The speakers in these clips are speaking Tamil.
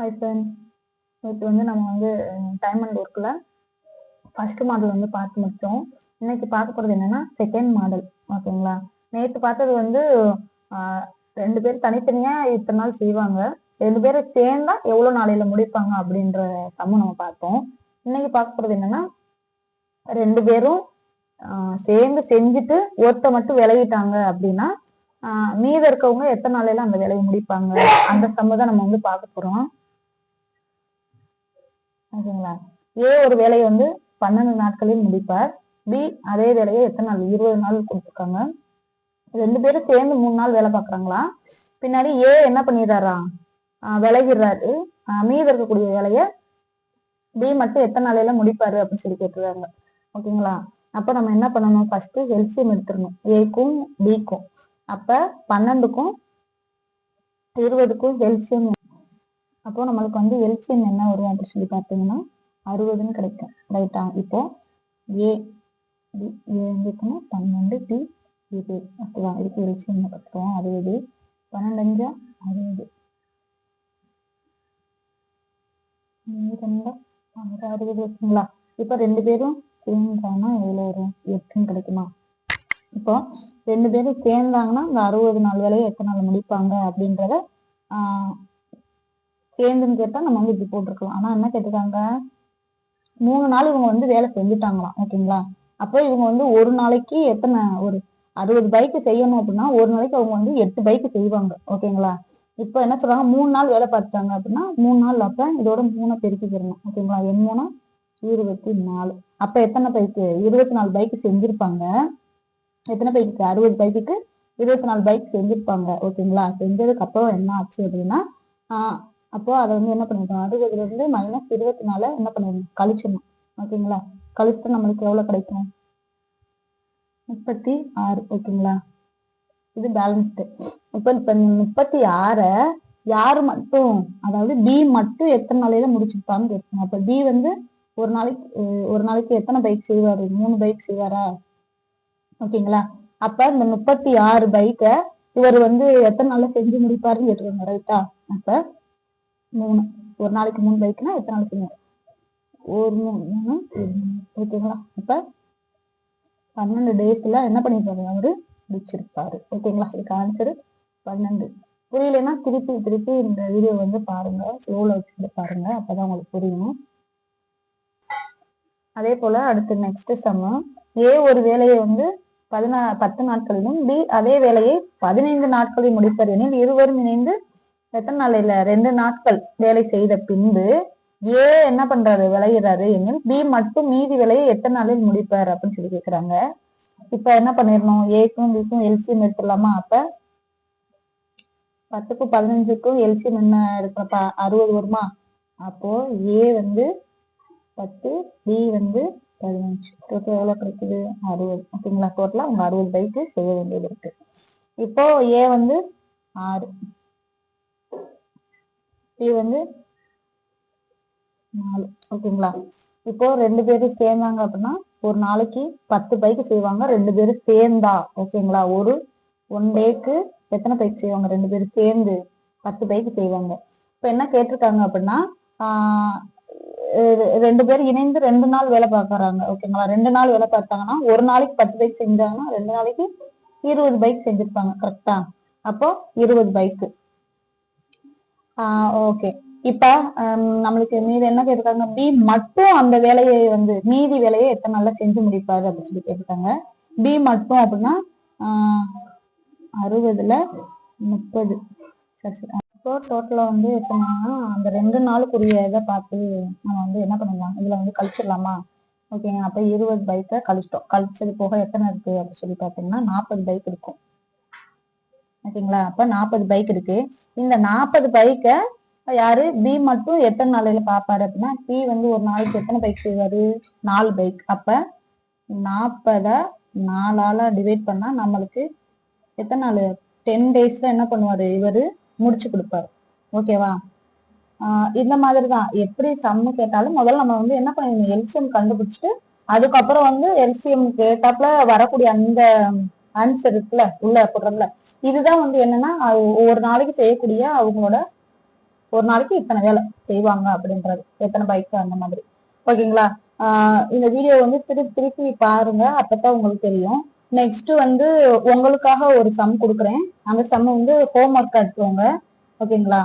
ஹாய் ஃப்ரெண்ட்ஸ் நேற்று வந்து நம்ம வந்து டைம் அண்ட் ஒர்க்கில் ஃபர்ஸ்ட் மாடல் வந்து பார்த்து முடித்தோம். இன்னைக்கு பார்க்க போகிறது என்னன்னா செகண்ட் மாடல் ஓகேங்களா? நேற்று பார்த்தது வந்து ரெண்டு பேர் தனித்தனியாக இத்தனை நாள் செய்வாங்க. ரெண்டு பேரும் சேர்ந்தா எவ்வளோ நாளையில் முடிப்பாங்க அப்படின்ற சம்மு நம்ம பார்த்தோம். இன்னைக்கு பார்க்க போகிறது என்னன்னா ரெண்டு பேரும் சேர்ந்து செஞ்சுட்டு ஒருத்த மட்டும் விலகிட்டாங்க அப்படின்னா மீத இருக்கவங்க எத்தனை நாளையில அந்த வேலையை முடிப்பாங்க? அந்த சம்மு தான் நம்ம வந்து பார்க்க போறோம். ஓகேங்களா? ஏ ஒரு வேலையை வந்து பன்னெண்டு நாட்களில் முடிப்பார். பி அதே வேலையை எத்தனை நாள்? இருபது நாள் கொடுத்துருக்காங்க. ரெண்டு பேரும் சேர்ந்து மூணு நாள் வேலை பார்க்குறாங்களா? பின்னாடி ஏ என்ன பண்ணிடுறாரா? விளையிடுறாரு விலகிடுறாரு. இருக்கக்கூடிய வேலையை பி மட்டும் எத்தனை நாளையில முடிப்பாரு அப்படின்னு சொல்லி கேட்டுருக்காங்க. ஓகேங்களா? அப்போ நம்ம என்ன பண்ணணும்? ஃபர்ஸ்ட் எல்சியம் எடுத்துடணும். ஏக்கும் பிக்கும் அப்ப பன்னெண்டுக்கும் இருபதுக்கும் எல்சியம் அப்போ நம்மளுக்கு வந்து எல்சிஎம் என்ன வரும் அப்படின்னு சொல்லி பார்த்தீங்கன்னா அறுபதுன்னு கிடைக்கும். ரைட்டா இப்போ ஏ பி வந்து பன்னெண்டு டி இது ஓகேவா? இதுக்கு எல்சிஎம் பார்த்துருவோம்? அறுபது. பன்னெண்டு அஞ்சா அறுபது அறுபது ஓகேங்களா? இப்போ ரெண்டு பேரும் சேர்ந்தாங்கன்னா எவ்வளோ வரும்? எட்டுன்னு கிடைக்குமா? இப்போ ரெண்டு பேரும் சேர்ந்தாங்கன்னா இந்த அறுபது நாள் வேலையை எத்தனை நாள் முடிப்பாங்க அப்படின்றத ஆஹ், சேர்ந்துன்னு கேட்டா நம்ம வந்து இப்படி போட்டிருக்கலாம். ஆனா என்ன கேட்டிருக்காங்க? மூணு நாள் இவங்க வந்து வேலை செஞ்சுட்டாங்களாம். ஓகேங்களா? அப்போ இவங்க வந்து ஒரு நாளைக்கு எத்தனை? ஒரு அறுபது பைக்கு செய்யணும் அப்படின்னா ஒரு நாளைக்கு அவங்க வந்து எட்டு பைக்கு செய்வாங்க. ஓகேங்களா? இப்போ என்ன சொல்றாங்க? மூணு நாள் வேலை பார்த்துட்டாங்க அப்படின்னா மூணு நாள் அப்ப இதோட மூணை பெருக்கிக்கிறணும். ஓகேங்களா? என் மூணு? இருபத்தி நாலு. அப்ப எத்தனை பைக்கு இருபத்தி நாலு பைக்கு செஞ்சிருப்பாங்க. எத்தனை பைக்கு அறுபது பைக்குக்கு இருபத்தி நாலு பைக் செஞ்சிருப்பாங்க. ஓகேங்களா? செஞ்சதுக்கு அப்புறம் என்ன ஆச்சு அப்படின்னா அப்போ அதை வந்து என்ன பண்ணிருக்கோம் அறுபதுல இருந்து மைனஸ் இருபத்தி நாலு என்ன பண்ணிடணும்? கழிச்சிடணும். ஓகேங்களா? கழிச்சுட்டு நம்மளுக்கு எவ்வளவு கிடைக்கும்? முப்பத்தி ஆறு. ஓகேங்களா? இது பேலன்ஸ்டு இப்போ இப்ப இந்த முப்பத்தி ஆறை யார் மட்டும் அதாவது பி மட்டும் எத்தனை நாளையில முடிச்சிருப்பான்னு கேட்கணும். அப்ப பி வந்து ஒரு நாளைக்கு ஒரு நாளைக்கு எத்தனை பைக் செய்வாரு? மூணு பைக் செய்வாரா? ஓகேங்களா? அப்ப இந்த முப்பத்தி ஆறு பைக்கை இவர் வந்து எத்தனை நாள்ல செஞ்சு முடிப்பாருன்னு கேட்டுருவாங்க ரைட்டா அப்ப மூணு. ஒரு நாளைக்கு மூணு பைக்னா எத்தனை நாள் செய்வார் ஒரு மூணு. மூணு? ஓகேங்களா இப்போ பன்னெண்டு டேஸ்ல என்ன பண்ணிருப்பாரு அவரு முடிச்சிருப்பாரு. ஓகேங்களா இதுக்கு ஆன்சர் பன்னெண்டு. புரியலன்னா திருப்பி திருப்பி இந்த வீடியோ வந்து பாருங்க. ஸ்லோல வச்சுட்டு பாருங்க. அப்பதான் உங்களுக்கு புரியும். அதே போல அடுத்து நெக்ஸ்ட் சம்ம ஏ ஒரு வேலையை வந்து பதினா பத்து நாட்களிலும் பி அதே வேலையை பதினைந்து நாட்களில் முடிப்பர் எனில் இருவரும் இணைந்து எத்தனை நாளையில? ரெண்டு நாட்கள் வேலை செய்த பின்பு ஏ என்ன பண்றாரு? விளையிறாரு எனில் பி மட்டும் மீதி விலையை எத்தனை நாளில் முடிப்பார் அப்படின்னு சொல்லி கேக்குறாங்க. இப்ப என்ன பண்ணிடணும் ஏக்கும் பிக்கும் எல்சியம் எடுத்துடலாமா? அப்ப பத்துக்கும் பதினஞ்சுக்கும் எல்சியம் என்ன எடுக்கிறப்ப அறுபது வருமா? அப்போ ஏ வந்து பத்து பி வந்து பதினஞ்சு. டோட்டல் எவ்வளவு கிடைக்குது? அறுபது. ஓகேங்களா? டோட்டலா அவங்க அறுபது பைக்கு செய்ய வேண்டியது இருக்கு. இப்போ ஏ வந்து ஆறு. வந்து நாலு. ஓகேங்களா? இப்போ ரெண்டு பேரும் சேர்ந்தாங்க அப்படின்னா ஒரு நாளைக்கு பத்து பைக்கு செய்வாங்க ரெண்டு பேரும் சேர்ந்தா. ஓகேங்களா? ஒரு ஒன் டேக்கு எத்தனை பைக் செய்வாங்க? ரெண்டு பேரும் சேர்ந்து பத்து பைக்கு செய்வாங்க. இப்ப என்ன கேட்டிருக்காங்க அப்படின்னா ஆஹ் ரெண்டு பேரும் இணைந்து ரெண்டு நாள் வேலை பார்க்கறாங்க. ஓகேங்களா? ரெண்டு நாள் வேலை பார்த்தாங்கன்னா ஒரு நாளைக்கு பத்து பைக் செஞ்சாங்கன்னா ரெண்டு நாளைக்கு இருபது பைக் செஞ்சிருப்பாங்க. கரெக்டா அப்போ இருபது பைக்கு. ஓகே. இப்ப நம்மளுக்கு மீதி என்ன கேட்டிருக்காங்க? பி மட்டும் அந்த வேலையை வந்து மீதி வேலையை எத்தனை நாள்ல செஞ்சு முடிப்பாரு அப்படின்னு சொல்லி கேட்டிருக்காங்க. பி மட்டும் அப்படின்னா அறுபதுல முப்பது. சரி சரி. இப்போ டோட்டலா வந்து எத்தனைனா அந்த ரெண்டு நாளுக்குரிய இதை பார்த்து நம்ம வந்து என்ன பண்ணலாம்? இதுல வந்து கழிச்சிடலாமா? ஓகேங்க. அப்ப இருபது பைக்கை கழிச்சிட்டோம். கழிச்சது போக எத்தனை இருக்கு? அப்படின்னு சொல்லி பார்த்தீங்கன்னா நாற்பது பைக் இருக்கும். ஓகேங்களா? அப்ப நாற்பது பைக் இருக்கு. இந்த நாற்பது பைக்கை யாரு? பி மட்டும் எத்தனை நாளையில பாப்பாரு அப்படின்னா பி வந்து ஒரு நாளைக்கு எத்தனை பைக் செய்வாரு? நாலு பைக் அப்ப நாற்பத நாலால டிவைட் பண்ணா நம்மளுக்கு எத்தனை நாள்? டென் டேஸ்ல என்ன பண்ணுவாரு? இவரு முடிச்சு கொடுப்பாரு. ஓகேவா? இந்த மாதிரி தான் எப்படி சம்மு கேட்டாலும் முதல்ல நம்ம வந்து என்ன பண்ணிடணும்? எல்சிஎம் கண்டுபிடிச்சிட்டு அதுக்கப்புறம் வந்து எல்சிஎம் கேட்டாப்புல வரக்கூடிய அந்த ஆன்சர் இருக்குல்ல உள்ள போடுறோம்ல. இதுதான் வந்து என்னன்னா ஒரு ஒவ்வொரு நாளைக்கு செய்யக்கூடிய அவங்களோட ஒரு நாளைக்கு இத்தனை வேலை செய்வாங்க அப்படின்றது. எத்தனை பைக் அந்த மாதிரி. ஓகேங்களா? இந்த வீடியோ வந்து திருப்பி திருப்பி பாருங்க அப்பதான் உங்களுக்கு தெரியும். நெக்ஸ்ட் வந்து உங்களுக்காக ஒரு சம் கொடுக்குறேன். அந்த சம் வந்து ஹோம் ஒர்க் எடுத்துக்கோங்க. ஓகேங்களா?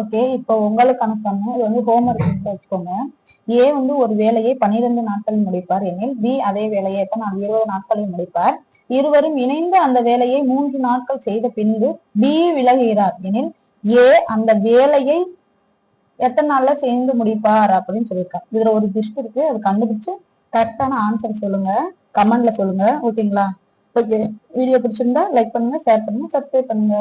ஓகே இப்போ உங்களுக்கான சம் இது வந்து ஹோம் ஒர்க் வச்சுக்கோங்க. ஏ வந்து ஒரு வேலையை பன்னிரண்டு நாட்களில் முடிப்பார் எனில் பி அதே வேலையை தான் நாள் இருபது நாட்களில் முடிப்பார். இருவரும் இணைந்து அந்த வேலையை மூன்று நாட்கள் செய்த பின்பு பி விலகுகிறார் எனில் ஏ அந்த வேலையை எத்தனை நாள்ல சேர்ந்து முடிப்பார் அப்படின்னு சொல்லியிருக்காரு. இதுல ஒரு லிஸ்ட் இருக்கு. அது கண்டுபிடிச்சு கரெக்டான ஆன்சர் சொல்லுங்க. கமெண்ட்ல சொல்லுங்க. ஓகேங்களா ஓகே வீடியோ பிடிச்சிருந்தா லைக் பண்ணுங்க ஷேர் பண்ணுங்க சப்ஸ்கிரைப் பண்ணுங்க.